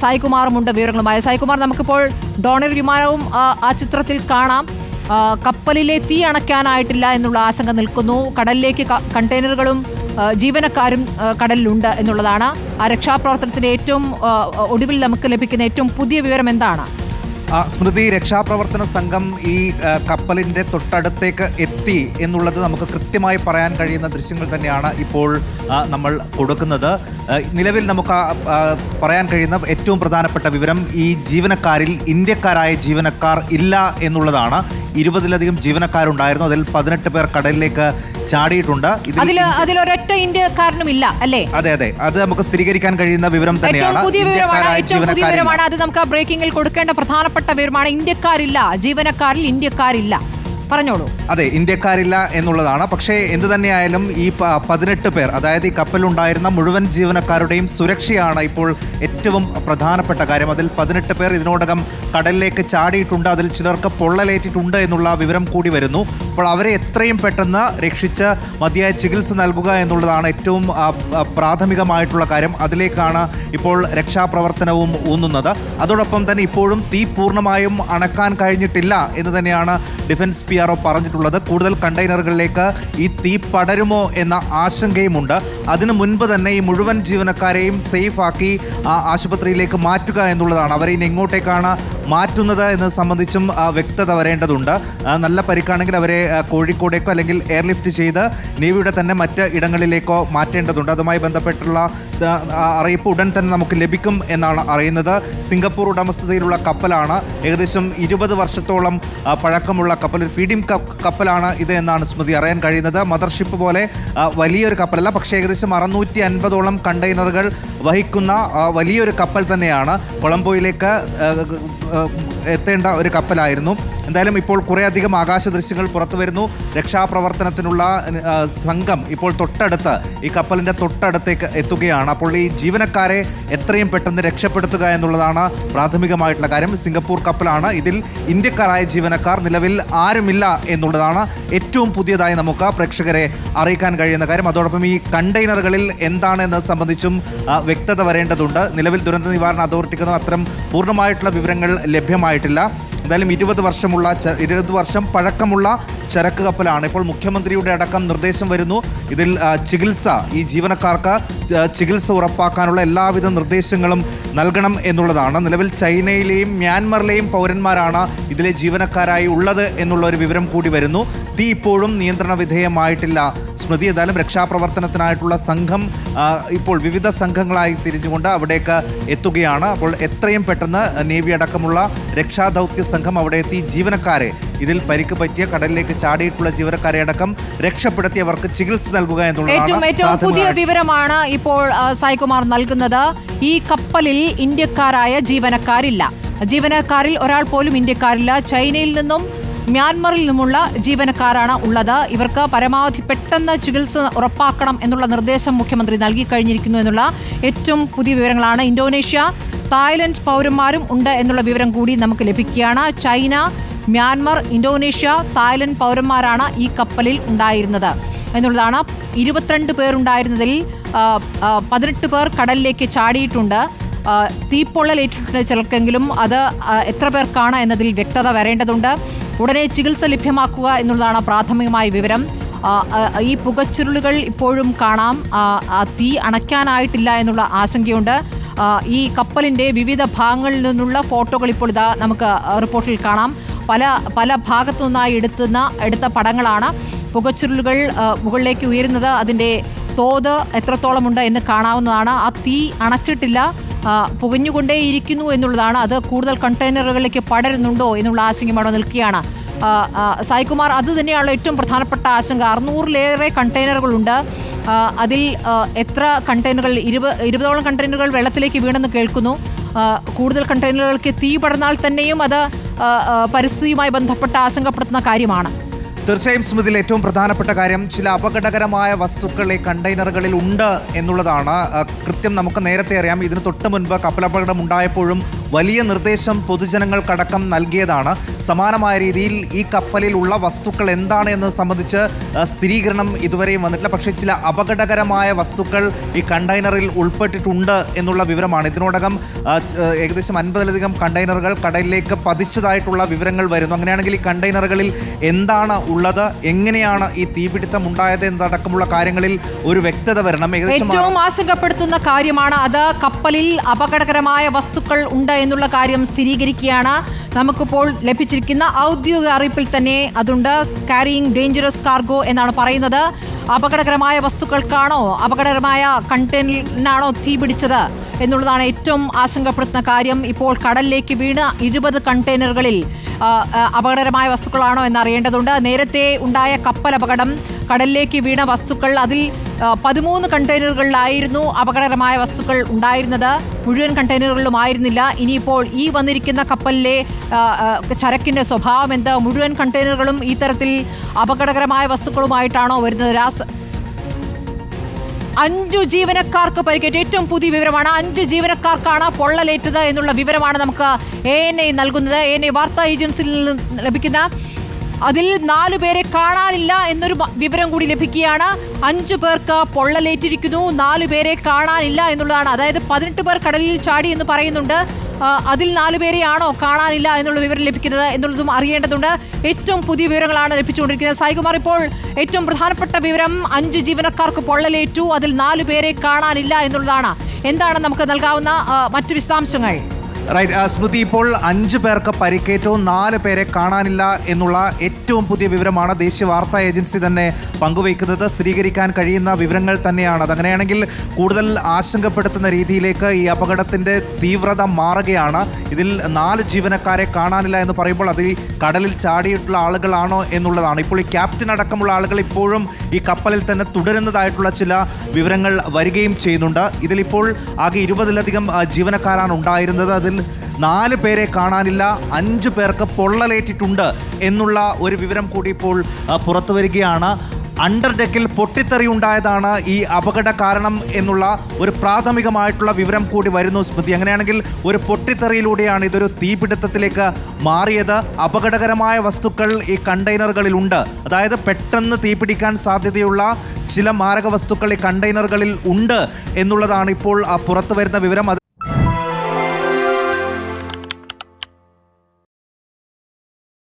സായികുമാറുമുണ്ട് വിവരങ്ങളുമായി. സായികുമാർ നമുക്കിപ്പോൾ ഡോണർ വിമാനവും ആ, ചിത്രത്തിൽ കാണാം. കപ്പലിലെ തീ അണയ്ക്കാനായിട്ടില്ല എന്നുള്ള ആശങ്ക നിൽക്കുന്നു. കടലിലേക്ക് കണ്ടെയ്നറുകളും ജീവനക്കാരും കടലിലുണ്ട് എന്നുള്ളതാണ്. ആ രക്ഷാപ്രവർത്തനത്തിന്റെ ഏറ്റവും ഒടുവിൽ നമുക്ക് ലഭിക്കുന്ന ഏറ്റവും പുതിയ വിവരം എന്താണ്? സ്മൃതി രക്ഷാപ്രവർത്തന സംഘം ഈ കപ്പലിന്റെ തൊട്ടടുത്തേക്ക് എത്തി എന്നുള്ളത് നമുക്ക് കൃത്യമായി പറയാൻ കഴിയുന്ന ദൃശ്യങ്ങൾ തന്നെയാണ് ഇപ്പോൾ നമ്മൾ കൊടുക്കുന്നത്. നിലവിൽ നമുക്ക് പറയാൻ കഴിയുന്ന ഏറ്റവും പ്രധാനപ്പെട്ട വിവരം ഈ ജീവനക്കാരിൽ ഇന്ത്യക്കാരായ ജീവനക്കാർ ഇല്ല എന്നുള്ളതാണ്. ഇരുപതിലധികം ജീവനക്കാരുണ്ടായിരുന്നു. അതിൽ പതിനെട്ട് പേർ കടലിലേക്ക് ചാടിയിട്ടുണ്ട്. അതിലൊരൊറ്റ ഇന്ത്യക്കാരനും ഇല്ല അല്ലേ? അതെ അതെ. അത് നമുക്ക് സ്ഥിരീകരിക്കാൻ കഴിയുന്ന വിവരം തന്നെയാണ്. പുതിയ വിവരമാണ് അത് നമുക്ക് ബ്രേക്കിംഗിൽ കൊടുക്കേണ്ട പ്രധാനപ്പെട്ട വിവരമാണ്. ഇന്ത്യക്കാരില്ല ജീവനക്കാരിൽ ഇന്ത്യക്കാരില്ല. പറഞ്ഞോളൂ. അതെ ഇന്ത്യക്കാരില്ല എന്നുള്ളതാണ്. പക്ഷേ എന്ത് തന്നെയായാലും ഈ പതിനെട്ട് പേർ അതായത് ഈ കപ്പലുണ്ടായിരുന്ന മുഴുവൻ ജീവനക്കാരുടെയും സുരക്ഷയാണ് ഇപ്പോൾ ഏറ്റവും പ്രധാനപ്പെട്ട കാര്യം. അതിൽ പതിനെട്ട് പേർ ഇതിനോടകം കടലിലേക്ക് ചാടിയിട്ടുണ്ട് അതിൽ ചിലർക്ക് പൊള്ളലേറ്റിട്ടുണ്ട് എന്നുള്ള വിവരം കൂടി വരുന്നു. അപ്പോൾ അവരെ എത്രയും പെട്ടെന്ന് രക്ഷിച്ച് മതിയായ ചികിത്സ നൽകുക എന്നുള്ളതാണ് ഏറ്റവും പ്രാഥമികമായിട്ടുള്ള കാര്യം. അതിലേക്കാണ് ഇപ്പോൾ രക്ഷാപ്രവർത്തനവും ഊന്നുന്നത്. അതോടൊപ്പം തന്നെ ഇപ്പോഴും തീ പൂർണമായും അണക്കാൻ കഴിഞ്ഞിട്ടില്ല എന്ന് തന്നെയാണ് ഡിഫൻസ് പി ആർ ഒ പറഞ്ഞിട്ടുള്ളത്. കൂടുതൽ കണ്ടെയ്നറുകളിലേക്ക് ഈ തീ പടരുമോ എന്ന ആശങ്കയുമുണ്ട്. അതിനു മുൻപ് തന്നെ ഈ മുഴുവൻ ജീവനക്കാരെയും സേഫ് ആക്കി ആ ആശുപത്രിയിലേക്ക് മാറ്റുക എന്നുള്ളതാണ്. അവരെ ഇനി എങ്ങോട്ടേക്കാണ് മാറ്റുന്നത് എന്നത് സംബന്ധിച്ചും വ്യക്തത വരേണ്ടതുണ്ട്. നല്ല പരിക്കാണെങ്കിൽ അവരെ കോഴിക്കോടേക്കോ അല്ലെങ്കിൽ എയർലിഫ്റ്റ് ചെയ്ത് നേവിയുടെ തന്നെ മറ്റ് ഇടങ്ങളിലേക്കോ മാറ്റേണ്ടതുണ്ട്. അതുമായി ബന്ധപ്പെട്ടുള്ള അറിയിപ്പ് ഉടൻ തന്നെ നമുക്ക് ലഭിക്കും എന്നാണ് അറിയുന്നത്. സിംഗപ്പൂർ ഉടമസ്ഥതയിലുള്ള കപ്പലാണ് ഏകദേശം ഇരുപത് വർഷത്തോളം പഴക്കമുള്ള കപ്പൽ ഒരു ഫീഡിംഗ് കപ്പ് കപ്പലാണ് ഇത് എന്നാണ് സ്മൃതി അറിയാൻ കഴിയുന്നത്. മദർഷിപ്പ് പോലെ വലിയൊരു കപ്പലല്ല പക്ഷേ ഏകദേശം അറുന്നൂറ്റി അൻപതോളം കണ്ടെയ്നറുകൾ വഹിക്കുന്ന വലിയൊരു കപ്പൽ തന്നെയാണ്. കൊളംബോയിലേക്ക് എത്തേണ്ട ഒരു കപ്പലായിരുന്നു. എന്തായാലും ഇപ്പോൾ കുറേയധികം ആകാശ ദൃശ്യങ്ങൾ പുറത്തു വരുന്നു രക്ഷാപ്രവർത്തനത്തിനുള്ള സംഘം ഇപ്പോൾ തൊട്ടടുത്ത് ഈ കപ്പലിന്റെ തൊട്ടടുത്തേക്ക് എത്തുകയാണ്. അപ്പോൾ ഈ ജീവനക്കാരെ എത്രയും പെട്ടെന്ന് രക്ഷപ്പെടുത്തുക എന്നുള്ളതാണ് പ്രാഥമികമായിട്ടുള്ള കാര്യം. സിംഗപ്പൂർ കപ്പലാണ്. ഇതിൽ ഇന്ത്യക്കാരായ ജീവനക്കാർ നിലവിൽ ആരുമില്ല എന്നുള്ളതാണ് ഏറ്റവും പുതിയതായി നമുക്ക് പ്രേക്ഷകരെ അറിയിക്കാൻ കഴിയുന്ന കാര്യം. അതോടൊപ്പം ഈ കണ്ടെയ്നറുകളിൽ എന്താണ് എന്നത് സംബന്ധിച്ചും വ്യക്തത വരേണ്ടതുണ്ട്. നിലവിൽ ദുരന്ത നിവാരണ അതോറിറ്റിക്കൊന്നും അത്തരം പൂർണമായിട്ടുള്ള വിവരങ്ങൾ ലഭ്യമായിട്ടില്ല. എന്തായാലും ഇരുപത് വർഷമുള്ള ഇരുപത് വർഷം പഴക്കമുള്ള ചരക്ക് കപ്പലാണ്. ഇപ്പോൾ മുഖ്യമന്ത്രിയുടെ അടക്കം നിർദ്ദേശം വരുന്നു. ഇതിൽ ചികിത്സ ഈ ജീവനക്കാർക്ക് ചികിത്സ ഉറപ്പാക്കാനുള്ള എല്ലാവിധ നിർദ്ദേശങ്ങളും നൽകണം എന്നുള്ളതാണ്. നിലവിൽ ചൈനയിലെയും മ്യാൻമറിലെയും പൗരന്മാരാണ് ഇതിലെ ജീവനക്കാരായി ഉള്ളത് എന്നുള്ള ഒരു വിവരം കൂടി വരുന്നു. തീ ഇപ്പോഴും നിയന്ത്രണ വിധേയമായിട്ടില്ല സ്മൃതി ഏതായാലും രക്ഷാപ്രവർത്തനത്തിനായിട്ടുള്ള സംഘം ഇപ്പോൾ വിവിധ സംഘങ്ങളായി തിരിഞ്ഞുകൊണ്ട് അവിടേക്ക് എത്തുകയാണ്. അപ്പോൾ എത്രയും പെട്ടെന്ന് നേവി അടക്കമുള്ള രക്ഷാദൗത്യ സംഘം അവിടെ എത്തി. ജീവനക്കാരെ ഇതിൽ പരിക്ക് പറ്റിയ കടലിലേക്ക് ചാടിയിട്ടുള്ള ജീവനക്കാരെ അടക്കം രക്ഷപ്പെടുത്തി അവർക്ക് ചികിത്സ നൽകുക ഏറ്റവും എന്നുള്ളതാണ് ഏറ്റവും പുതിയ വിവരമാണ് ഇപ്പോൾ സായികുമാർ നൽകുന്നത്. ഈ കപ്പലിൽ ഇന്ത്യക്കാരായ ജീവനക്കാരില്ല. ജീവനക്കാരിൽ ഒരാൾ പോലും ഇന്ത്യക്കാരില്ല. ചൈനയിൽ നിന്നും മ്യാൻമറിൽ നിന്നുമുള്ള ജീവനക്കാരാണ് ഉള്ളത്. ഇവർക്ക് പരമാവധി പെട്ടെന്ന് ചികിത്സ ഉറപ്പാക്കണം എന്നുള്ള നിർദ്ദേശം മുഖ്യമന്ത്രി നൽകി കഴിഞ്ഞിരിക്കുന്നു എന്നുള്ള ഏറ്റവും പുതിയ വിവരങ്ങളാണ്. ഇന്തോനേഷ്യ തായ്ലൻഡ് പൗരന്മാരും ഉണ്ട് എന്നുള്ള വിവരം കൂടി നമുക്ക് ലഭിക്കുകയാണ്. ചൈന മ്യാൻമർ ഇന്തോനേഷ്യ തായ്ലൻഡ് പൗരന്മാരാണ് ഈ കപ്പലിൽ ഉണ്ടായിരുന്നത് എന്നുള്ളതാണ്. ഇരുപത്തിരണ്ട് പേരുണ്ടായിരുന്നതിൽ പതിനെട്ട് പേർ കടലിലേക്ക് ചാടിയിട്ടുണ്ട്. തീപ്പൊള്ളലേറ്റിട്ടുണ്ട് ചിലർക്കെങ്കിലും. അത് എത്ര പേർക്കാണ് എന്നതിൽ വ്യക്തത വരേണ്ടതുണ്ട്. ഉടനെ ചികിത്സ ലഭ്യമാക്കുക എന്നുള്ളതാണ് പ്രാഥമികമായ വിവരം. ഈ പുകച്ചുരുളുകൾ ഇപ്പോഴും കാണാം. തീ അണയ്ക്കാനായിട്ടില്ല എന്നുള്ള ആശങ്കയുണ്ട്. ഈ കപ്പലിന്റെ വിവിധ ഭാഗങ്ങളിൽ നിന്നുള്ള ഫോട്ടോകൾ ഇപ്പോൾ ഇതാ നമുക്ക് റിപ്പോർട്ടിൽ കാണാം. പല പല ഭാഗത്തു നിന്നായി എടുത്തുന്ന എടുത്ത പടങ്ങളാണ് പുകച്ചുരുളുകൾ മുകളിലേക്ക് ഉയരുന്നത്. അതിന്റെ തോത് എത്രത്തോളമുണ്ട് എന്ന് കാണാവുന്നതാണ്. ആ തീ അണച്ചിട്ടില്ല. പുകഞ്ഞുകൊണ്ടേയിരിക്കുന്നു എന്നുള്ളതാണ്. അത് കൂടുതൽ കണ്ടെയ്നറുകളിലേക്ക് പടരുന്നുണ്ടോ എന്നുള്ള ആശങ്ക അവിടെ നിൽക്കുകയാണ്. സായികുമാർ അത് തന്നെയാണല്ലോ ഏറ്റവും പ്രധാനപ്പെട്ട ആശങ്ക. അറുന്നൂറിലേറെ കണ്ടെയ്നറുകളുണ്ട്. അതിൽ എത്ര കണ്ടെയ്നറുകൾ ഇരുപത് ഇരുപതോളം കണ്ടെയ്നറുകൾ വെള്ളത്തിലേക്ക് വീണെന്ന് കേൾക്കുന്നു. കൂടുതൽ കണ്ടെയ്നറുകൾക്ക് തീ പടർന്നാൽ തന്നെയും അത് പരിസ്ഥിതിയുമായി ബന്ധപ്പെട്ട ആശങ്കപ്പെടുത്തുന്ന കാര്യമാണ്. തീർച്ചയായും സ്മൃതിയിൽ ഏറ്റവും പ്രധാനപ്പെട്ട കാര്യം ചില അപകടകരമായ വസ്തുക്കൾ ഈ കണ്ടെയ്നറുകളിൽ ഉണ്ട് എന്നുള്ളതാണ്. കൃത്യം നമുക്ക് നേരത്തെ അറിയാം. ഇതിന് തൊട്ട് മുൻപ് കപ്പലപകടം ഉണ്ടായപ്പോഴും വലിയ നിർദ്ദേശം പൊതുജനങ്ങൾക്കടക്കം നൽകിയതാണ്. സമാനമായ രീതിയിൽ ഈ കപ്പലിലുള്ള വസ്തുക്കൾ എന്താണ് എന്ന് സംബന്ധിച്ച് സ്ഥിരീകരണം ഇതുവരെയും വന്നിട്ടില്ല. പക്ഷേ ചില അപകടകരമായ വസ്തുക്കൾ ഈ കണ്ടെയ്നറിൽ ഉൾപ്പെട്ടിട്ടുണ്ട് എന്നുള്ള വിവരമാണ്. ഇതിനോടകം ഏകദേശം അൻപതിലധികം കണ്ടെയ്നറുകൾ കടലിലേക്ക് പതിച്ചതായിട്ടുള്ള വിവരങ്ങൾ വരുന്നു. അങ്ങനെയാണെങ്കിൽ ഈ കണ്ടെയ്നറുകളിൽ എന്താണ് ഉള്ളത് എങ്ങനെയാണ് ഈ തീപിടുത്തം ഉണ്ടായത് എന്നതടക്കമുള്ള കാര്യങ്ങളിൽ ഒരു വ്യക്തത വരണം. ഏകദേശം ഏറ്റവും ആശങ്കപ്പെടുത്തുന്ന കാര്യമാണ് അത് കപ്പലിൽ അപകടകരമായ വസ്തുക്കൾ ഉണ്ട് എന്നുള്ള കാര്യം സ്ഥിരീകരിക്കുകയാണ്. നമുക്കിപ്പോൾ ലഭിച്ചിരിക്കുന്ന ഔദ്യോഗിക അറിയിപ്പിൽ തന്നെ അതുണ്ട്. കാരിയിങ് ഡേഞ്ചറസ് കാർഗോ എന്നാണ് പറയുന്നത്. അപകടകരമായ വസ്തുക്കൾക്കാണോ അപകടകരമായ കണ്ടെയ്നറിനാണോ തീ പിടിച്ചത് എന്നുള്ളതാണ് ഏറ്റവും ആശങ്കപ്പെടുത്തുന്ന കാര്യം. ഇപ്പോൾ കടലിലേക്ക് വീണ ഇരുപത് കണ്ടെയ്നറുകളിൽ അപകടകരമായ വസ്തുക്കളാണോ എന്നറിയേണ്ടതുണ്ട്. നേരത്തെ ഉണ്ടായ കപ്പൽ അപകടം കടലിലേക്ക് വീണ വസ്തുക്കൾ അതിൽ പതിമൂന്ന് കണ്ടെയ്നറുകളിലായിരുന്നു അപകടകരമായ വസ്തുക്കൾ ഉണ്ടായിരുന്നത്. മുഴുവൻ കണ്ടെയ്നറുകളിലും ആയിരുന്നില്ല. ഇനിയിപ്പോൾ ഈ വന്നിരിക്കുന്ന കപ്പലിലെ ചരക്കിന്റെ സ്വഭാവം എന്ത്? മുഴുവൻ കണ്ടെയ്നറുകളും ഈ തരത്തിൽ അപകടകരമായ വസ്തുക്കളുമായിട്ടാണോ വരുന്നത്? രാസ് അഞ്ചു ജീവനക്കാർക്ക് പരിക്കേറ്റ. ഏറ്റവും പുതിയ വിവരമാണ് അഞ്ചു ജീവനക്കാർക്കാണ് പൊള്ളലേറ്റത് എന്നുള്ള വിവരമാണ് നമുക്ക് എ എൻ ഐ നൽകുന്നത്. എ എൻ ഐ വാർത്താ ഏജൻസിയിൽ നിന്ന് ലഭിക്കുന്ന അതിൽ നാലു പേരെ കാണാനില്ല എന്നൊരു വിവരം കൂടി ലഭിക്കുകയാണ്. അഞ്ചു പേർക്ക് പൊള്ളലേറ്റിരിക്കുന്നു. നാലു പേരെ കാണാനില്ല എന്നുള്ളതാണ്. അതായത് പതിനെട്ട് പേർ കടലിൽ ചാടി എന്ന് പറയുന്നുണ്ട്. അതിൽ നാലു പേരെയാണോ കാണാനില്ല എന്നുള്ള വിവരം ലഭിക്കുന്നത് എന്നുള്ളതും അറിയേണ്ടതുണ്ട്. ഏറ്റവും പുതിയ വിവരങ്ങളാണ് ലഭിച്ചുകൊണ്ടിരിക്കുന്നത്. സായികുമാർ ഇപ്പോൾ ഏറ്റവും പ്രധാനപ്പെട്ട വിവരം അഞ്ച് ജീവനക്കാർക്ക് പൊള്ളലേറ്റു. അതിൽ നാലു പേരെ കാണാനില്ല എന്നുള്ളതാണ്. എന്താണ് നമുക്ക് നൽകാവുന്ന മറ്റു വിശദാംശങ്ങൾ? റൈറ്റ് സ്മൃതി ഇപ്പോൾ അഞ്ച് പേർക്ക് പരിക്കേറ്റു നാല് പേരെ കാണാനില്ല എന്നുള്ള ഏറ്റവും പുതിയ വിവരമാണ് ദേശീയ വാർത്താ ഏജൻസി തന്നെ പങ്കുവയ്ക്കുന്നത്. സ്ഥിരീകരിക്കാൻ കഴിയുന്ന വിവരങ്ങൾ തന്നെയാണ്. അത് അങ്ങനെയാണെങ്കിൽ കൂടുതൽ ആശങ്കപ്പെടുത്തുന്ന രീതിയിലേക്ക് ഈ അപകടത്തിന്റെ തീവ്രത മാറുകയാണ്. ഇതിൽ നാല് ജീവനക്കാരെ കാണാനില്ല എന്ന് പറയുമ്പോൾ അതിൽ കടലിൽ ചാടിയിട്ടുള്ള ആളുകളാണോ എന്നുള്ളതാണ്. ഇപ്പോൾ ഈ ക്യാപ്റ്റൻ അടക്കമുള്ള ആളുകൾ ഇപ്പോഴും ഈ കപ്പലിൽ തന്നെ തുടരുന്നതായിട്ടുള്ള ചില വിവരങ്ങൾ വരികയും ചെയ്യുന്നുണ്ട്. ഇതിലിപ്പോൾ ആകെ ഇരുപതിലധികം ജീവനക്കാരാണ് ഉണ്ടായിരുന്നത്. അതിൽ നാല് പേരെ കാണാനില്ല അഞ്ച് പേർക്ക് പൊള്ളലേറ്റിട്ടുണ്ട് എന്നുള്ള ഒരു വിവരം കൂടി ഇപ്പോൾ പുറത്തു വരികയാണ്. അണ്ടർ ഡെക്കിൽ പൊട്ടിത്തെറി ഉണ്ടായതാണ് ഈ അപകട കാരണം എന്നുള്ള ഒരു പ്രാഥമികമായിട്ടുള്ള വിവരം കൂടി വരുന്നു സ്മൃതി. അങ്ങനെയാണെങ്കിൽ ഒരു പൊട്ടിത്തെറിയിലൂടെയാണ് ഇതൊരു തീപിടുത്തത്തിലേക്ക് മാറിയത്. അപകടകരമായ വസ്തുക്കൾ ഈ കണ്ടെയ്നറുകളിലുണ്ട്. അതായത് പെട്ടെന്ന് തീപിടിക്കാൻ സാധ്യതയുള്ള ചില മാരക വസ്തുക്കൾ ഈ കണ്ടെയ്നറുകളിൽ ഉണ്ട് എന്നുള്ളതാണ് ഇപ്പോൾ പുറത്തു വരുന്ന വിവരം.